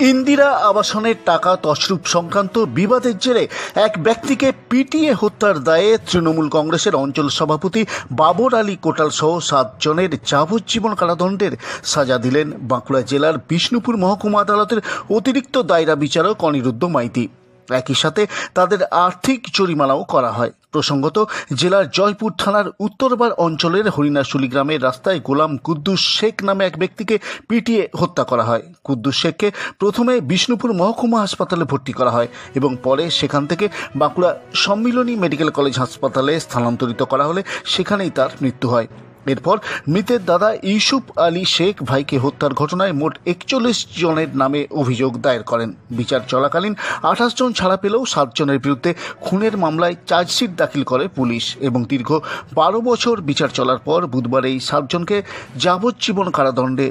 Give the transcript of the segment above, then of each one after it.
ইন্দিরা আবাসনের টাকা তছরূপ সংক্রান্ত বিবাদের জেরে এক ব্যক্তিকে পিটিয়ে হত্যার দায়ে তৃণমূল কংগ্রেসের অঞ্চল সভাপতি বাবর আলী কোটাল সহ সাতজনের যাবজ্জীবন কারাদণ্ডের সাজা দিলেন বাঁকুড়া জেলার বিষ্ণুপুর মহকুমা আদালতের অতিরিক্ত দায়রা বিচারক অনিরুদ্ধ মাইতি। একই সাথে তাদের আর্থিক জরিমানাও করা হয়। প্রসঙ্গত, জেলার জয়পুর থানার উত্তরবার অঞ্চলের হরিণাশুলি গ্রামের রাস্তায় গোলাম কুদ্দুস শেখ নামে এক ব্যক্তিকে পিটিয়ে হত্যা করা হয়। কুদ্দুস শেখকে প্রথমে বিষ্ণুপুর মহকুমা হাসপাতালে ভর্তি করা হয় এবং পরে সেখান থেকে বাঁকুড়া সম্মিলনী মেডিকেল কলেজ হাসপাতালে স্থানান্তরিত করা হলে সেখানেই তার মৃত্যু হয়। এরপর মৃতের দাদা ইউসুফ আলী শেখ ভাইকে হত্যার ঘটনায় মোট একচল্লিশ জনের নামে অভিযোগ দায়ের করেন। বিচার চলাকালীন আঠাশ জন ছাড়া পেলেও সাতজনের বিরুদ্ধে খুনের মামলায় চার্জশিট দাখিল করে পুলিশ এবং দীর্ঘ বারো বছর বিচার চলার পর বুধবার এই সাতজনকে যাবজ্জীবন কারাদণ্ডে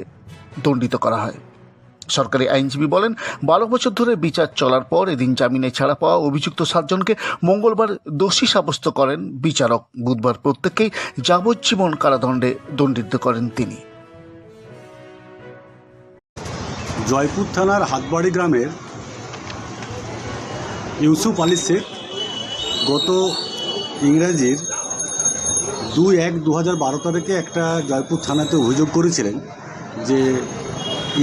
দণ্ডিত করা হয়। সরকারি আইনজীবী বলেন, বারো বছর ধরে বিচার চলার পর এদিন জামিনে ছাড়া পাওয়া অভিযুক্ত সাতজনকে মঙ্গলবার দোষী সাব্যস্ত করেন বিচারক। বুধবার প্রত্যেককেই যাবজ্জীবন কারাদণ্ডে দণ্ডিত করেন তিনি। জয়পুর থানার হাতবাড়ি গ্রামের ইউসুফ আলী শেখ গত ইংরেজির দুই এক দু হাজার বারো তারিখে একটা জয়পুর থানাতে অভিযোগ করেছিলেন যে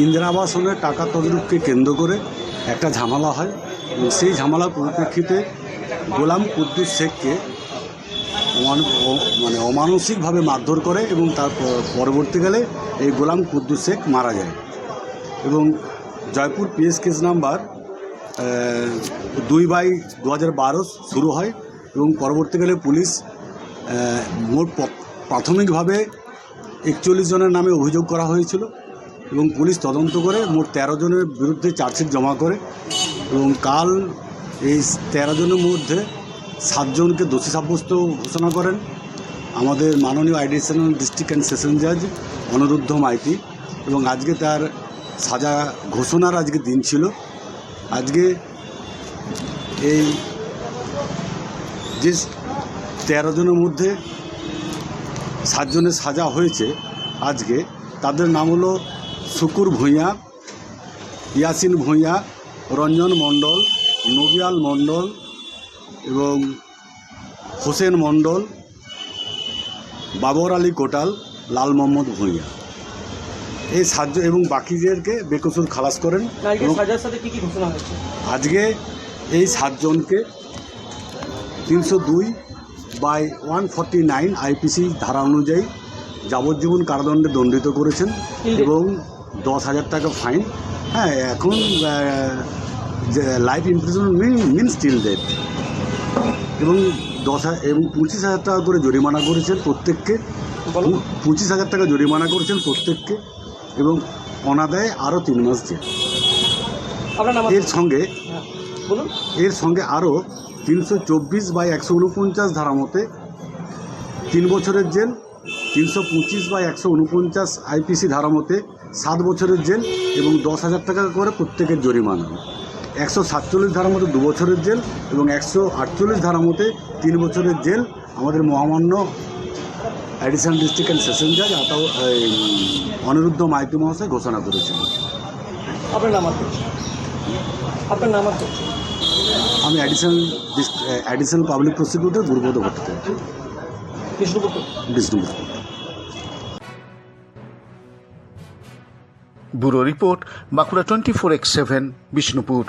ইন্দিরা আবাসনের টাকা তদরূপকে কেন্দ্র করে একটা ঝামেলা হয়। সেই ঝামেলার পরিপ্রেক্ষিতে গোলাম কুদ্দুস শেখকে মানে অমানসিকভাবে মারধর করে এবং তার পরবর্তীকালে এই গোলাম কুদ্দুস শেখ মারা যায়। এবং জয়পুর পিএস কেস নাম্বার দুই বাই দু হাজার বারো শুরু হয় এবং পরবর্তীকালে পুলিশ মোট প্রাথমিকভাবে একচল্লিশ জনের নামে অভিযোগ করা হয়েছিল। এবং পুলিশ তদন্ত করে মোট তেরো জনের বিরুদ্ধে চার্জশিট জমা করে এবং কাল এই তেরো জনের মধ্যে সাতজনকে দোষী সাব্যস্ত ঘোষণা করেন আমাদের মাননীয় আইডিশনাল ডিস্ট্রিক্ট অ্যান্ড সেশন জাজ অনিরুদ্ধ মাইতি এবং আজকে তার সাজা ঘোষণার আজকে দিন ছিল। আজকে এই যে তেরো জনের মধ্যে সাতজনের সাজা হয়েছে আজকে, তাদের নাম হলো শুকুর ভূঁইয়া ইয়াসিন ভূঁইয়া রঞ্জন মণ্ডল নবিয়াল মণ্ডল এবং হোসেন মণ্ডল বাবর আলী কোটাল লাল মোহাম্মদ ভূঁইয়া। এই সাহায্য এবং বাকিদেরকে বেকসুর খালাস করেন আজকে এই সাতজনকে তিনশো দুই by one forty nine IPC ধারা অনুযায়ী যাবজ্জীবন কারাদণ্ডে দণ্ডিত করেছেন এবং দশ হাজার টাকা ফাইন। হ্যাঁ এখন life imprisonment still death এবং দশ হাজার এবং পঁচিশ হাজার টাকা করে জরিমানা করেছেন প্রত্যেককে। পঁচিশ হাজার টাকা জরিমানা করেছেন প্রত্যেককে। এবং অনাদায়ে আরও তিন মাস জেল। এর সঙ্গে হ্যাঁ, এর সঙ্গে আরও তিনশো চব্বিশ বাই একশো উনপঞ্চাশ ধারা মতে তিন বছরের জেল তিনশো পঁচিশ বা একশো উনপঞ্চাশ আইপিসি ধারা মতে সাত বছরের জেল এবং দশ হাজার টাকা করে প্রত্যেকের জরিমানা। একশো সাতচল্লিশ ধারা মতে দু বছরের জেল এবং একশো আটচল্লিশ ধারা মতে তিন বছরের জেল। আমাদের মহামান্য অ্যাডিশনাল ডিস্ট্রিক্ট অ্যান্ড সেশন জাজ আতাও অনিরুদ্ধ মাইতি মহাশয় ঘোষণা করেছেন। আপনার নাম আছে আপনার নাম আমি additional additional public prosecutor Gurupada Bhattacharya Bishnupur Bishnupur bureau report Bankura twenty four X seven Bishnupur.